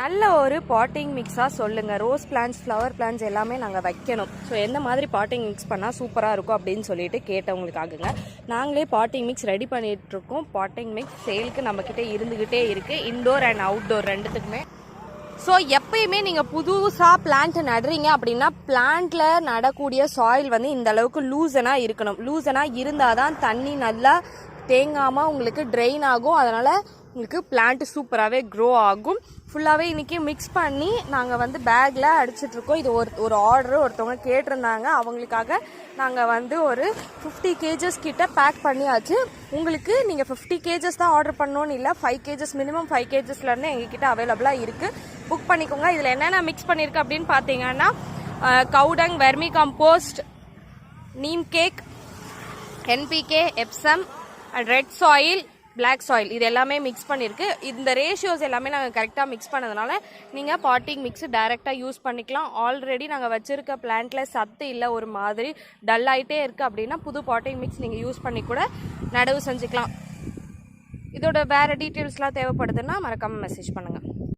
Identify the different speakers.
Speaker 1: நல்ல ஒரு பாட்டிங் மிக்ஸாக சொல்லுங்கள் ரோஸ் பிளான்ஸ் ஃப்ளவர் பிளான்ஸ் எல்லாமே நாங்கள் வைக்கணும். ஸோ எந்த மாதிரி பாட்டிங் மிக்ஸ் பண்ணால் சூப்பராக இருக்கும் அப்படின்னு சொல்லிட்டு கேட்டவங்களுக்காகங்க. நாங்களே பாட்டிங் மிக்ஸ் ரெடி பண்ணிகிட்ருக்கோம் பாட்டிங் மிக்ஸ் சேலுக்கு நம்மக்கிட்ட இருந்துக்கிட்டே இருக்குது இன்டோர் அண்ட் அவுட்டோர் ரெண்டுத்துக்குமே. ஸோ எப்பயுமே நீங்கள் புதுசாக பிளான்ட் நடுறீங்க அப்படின்னா பிளான்ட்டில் நடக்கூடிய சாயில் வந்து இந்த அளவுக்கு லூசனாக இருக்கணும். லூசனாக இருந்தால் தான் தண்ணி நல்லா தேங்காமல் உங்களுக்கு ட்ரெயின் ஆகும். அதனால் உங்களுக்கு பிளான்ட் சூப்பராகவே க்ரோ ஆகும். ஃபுல்லாகவே இன்றைக்கி மிக்ஸ் பண்ணி நாங்கள் வந்து பேக்கில் அடிச்சிட்ருக்கோம் இது ஒரு ஒரு ஆர்டர் ஒருத்தவங்க கேட்டிருந்தாங்க. அவங்களுக்காக நாங்கள் வந்து ஒரு ஃபிஃப்டி கேஜஸ் கிட்ட பேக் பண்ணியாச்சு. உங்களுக்கு நீங்கள் ஃபிஃப்டி கேஜஸ் தான் ஆர்டர் பண்ணணும்னு இல்லை ஃபைவ் கேஜஸ் மினிமம் ஃபைவ் கேஜஸ்லேருந்து எங்ககிட்ட அவைலபிளாக இருக்குது புக் பண்ணிக்கோங்க. இதில் என்னென்ன மிக்ஸ் பண்ணியிருக்கு அப்படின்னு பார்த்தீங்கன்னா cow dung vermicompost neem cake NPK Epsom and red soil black soil இது எல்லாமே மிக்ஸ் பண்ணியிருக்கு இந்த ரேஷியோஸ் எல்லாமே நாங்கள் கரெக்டாக மிக்ஸ் பண்ணதுனால நீங்கள் பாட்டிங் மிக்ஸ் டைரெக்டாக யூஸ் பண்ணிக்கலாம். ஆல்ரெடி நாங்கள் வச்சுருக்க பிளான்ட்டில் சத்து இல்லை ஒரு மாதிரி டல் ஆகிட்டே இருக்குது அப்படின்னா புது பாட்டிங் மிக்ஸ் நீங்கள் யூஸ் பண்ணி கூட நடவு செஞ்சுக்கலாம். இதோட வேறு டீட்டெயில்ஸ்லாம் தேவைப்படுதுன்னா மறக்காமல் மெசேஜ் பண்ணுங்கள்